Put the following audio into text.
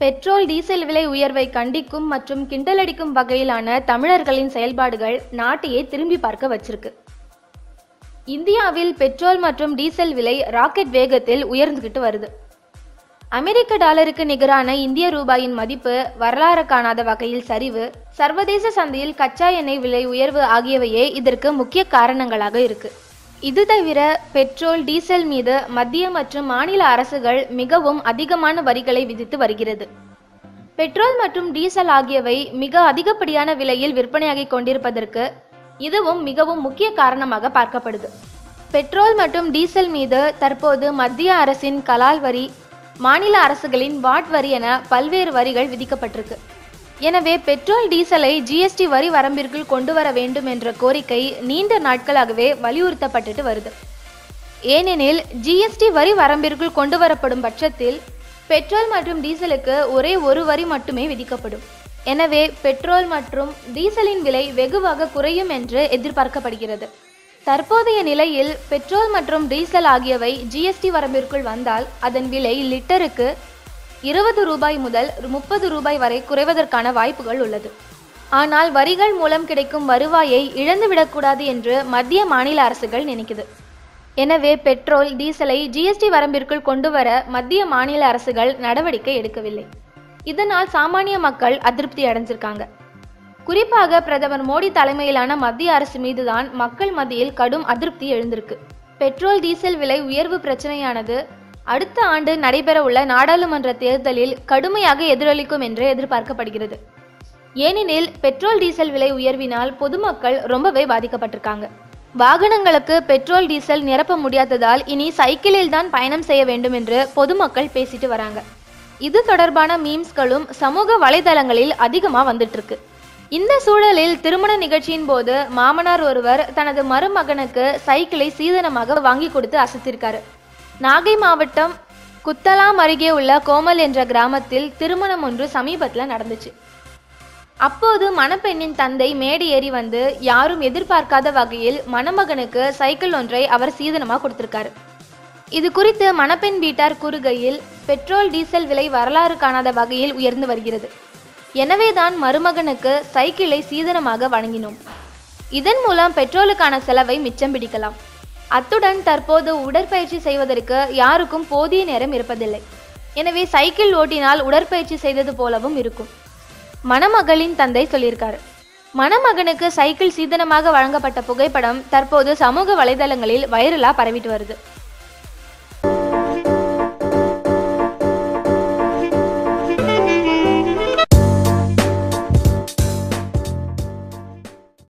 Petrol diesel விலை உயர்வை கண்டிக்கும் மற்றும் கிண்டலடிக்கும் வகையிலான தமிழர்களின் செயல்பாடுகள் நாட்டையே திரும்பி பார்க்க வச்சிருக்கு. இந்தியாவில் பெட்ரோல் மற்றும் டீசல் விலை ராக்கெட் வேகத்தில் உயர்ந்துகிட்டு வருது. அமெரிக்க டாலருக்கு நிகரான இந்திய ரூபாயின் மதிப்பு வரலாறு காணாத வகையில் சரிவு சர்வதேச சந்தையில் கச்சா எண்ணெய் விலை உயர்வு ஆகியவையே இதற்கு முக்கிய காரணங்களாக இருக்குது இது தவிர பெட்ரோல் டீசல் மீது மத்திய மற்றும் மாநில அரசுகள் மிகவும் அதிகமான வரிகளை விதித்து வருகிறது. பெட்ரோல் மற்றும் டீசல் ஆகியவை மிக அதிகப்படியான விலையில் விற்பனையாகிக் கொண்டிருப்பதற்கு இதுவும் மிகவும் முக்கிய காரணமாக பார்க்கப்படுது. பெட்ரோல் மற்றும் டீசல் மீது தற்போது மத்திய அரசின் கலால் வரி மாநில அரசுகளின் வாட் வரி என பல்வேறு வரிகள் விதிக்கப்பட்டிருக்கு. எனவே பெட்ரோல் டீசலை ஜிஎஸ்டி வரி வரம்பிற்குள் கொண்டு வர வேண்டும் என்ற கோரிக்கை நீண்ட நாட்களாகவே வலியுறுத்தப்பட்டுட்டு வருது. ஏனெனில் ஜிஎஸ்டி வரி வரம்பிற்குள் கொண்டு வரப்படும் பட்சத்தில் பெட்ரோல் மற்றும் டீசலுக்கு ஒரே ஒரு வரி மட்டுமே விதிக்கப்படும். எனவே பெட்ரோல் மற்றும் டீசலின் விலை வெகுவாக குறையும் என்று எதிர்பார்க்கப்படுகிறது. தற்போதைய நிலையில் பெட்ரோல் மற்றும் டீசல் ஆகியவை ஜிஎஸ்டி வரம்பிற்குள் வந்தால் அதன் விலை லிட்டருக்கு இருபது ரூபாய் முதல் முப்பது ரூபாய் வரை குறைவதற்கான வாய்ப்புகள் உள்ளது. ஆனால் வரிகள் மூலம் கிடைக்கும் வருவாயை இழந்துவிடக்கூடாது என்று மத்திய மாநில அரசுகள் நினைக்குது. எனவே பெட்ரோல் டீசலை ஜிஎஸ்டி வரம்பிற்குள் கொண்டு வர மத்திய மாநில அரசுகள் நடவடிக்கை எடுக்கவில்லை. இதனால் சாமானிய மக்கள் அதிருப்தி அடைஞ்சிருக்காங்க. குறிப்பாக பிரதமர் மோடி தலைமையிலான மத்திய அரசு மீதுதான் மக்கள் மத்தியில் கடும் அதிருப்தி எழுந்திருக்கு. பெட்ரோல் டீசல் விலை உயர்வு பிரச்சனையானது அடுத்த ஆண்டு நடைபெறவுள்ள நாடாளுமன்ற தேர்தலில் கடுமையாக எதிரொலிக்கும் என்று எதிர்பார்க்கப்படுகிறது. ஏனெனில் பெட்ரோல் டீசல் விலை உயர்வினால் பொதுமக்கள் ரொம்பவே பாதிக்கப்பட்டிருக்காங்க. வாகனங்களுக்கு பெட்ரோல் டீசல் நிரப்ப முடியாததால் இனி சைக்கிளில் தான் பயணம் செய்ய வேண்டும் என்று பொதுமக்கள் பேசிட்டு வராங்க. இது தொடர்பான மீம்ஸ்களும் சமூக வலைதளங்களில் அதிகமாக வந்துட்டு இருக்கு இந்த சூழலில் திருமண நிகழ்ச்சியின் போது மாமனார் ஒருவர் தனது மருமகனுக்கு சைக்கிளை சீதனமாக வாங்கி கொடுத்து அசத்திருக்காரு. நாகை மாவட்டம் குத்தலாம் அருகே உள்ள கோமல் என்ற கிராமத்தில் திருமணம் ஒன்று சமீபத்தில் நடந்துச்சு. அப்போது மணப்பெண்ணின் தந்தை மேடை ஏறி வந்து யாரும் எதிர்பார்க்காத வகையில் மணமகனுக்கு சைக்கிள் ஒன்றை அவர் சீதனமாக கொடுத்திருக்காரு. இது குறித்து மணப்பெண் வீட்டார் கூறுகையில் பெட்ரோல் டீசல் விலை வரலாறு காணாத வகையில் உயர்ந்து வருகிறது. எனவேதான் மருமகனுக்கு சைக்கிளை சீதனமாக வழங்கினோம். இதன் மூலம் பெட்ரோலுக்கான செலவை மிச்சம் பிடிக்கலாம். அத்துடன் தற்போது உடற்பயிற்சி செய்வதற்கு யாருக்கும் போதிய நேரம் இருப்பதில்லை. எனவே சைக்கிள் ஓட்டினால் உடற்பயிற்சி செய்தது போலவும் இருக்கும். மணமகளின் தந்தை சொல்லியிருக்காரு. மணமகனுக்கு சைக்கிள் சீதனமாக வழங்கப்பட்ட புகைப்படம் தற்போது சமூக வலைதளங்களில் வைரலா பரவிட்டு வருது.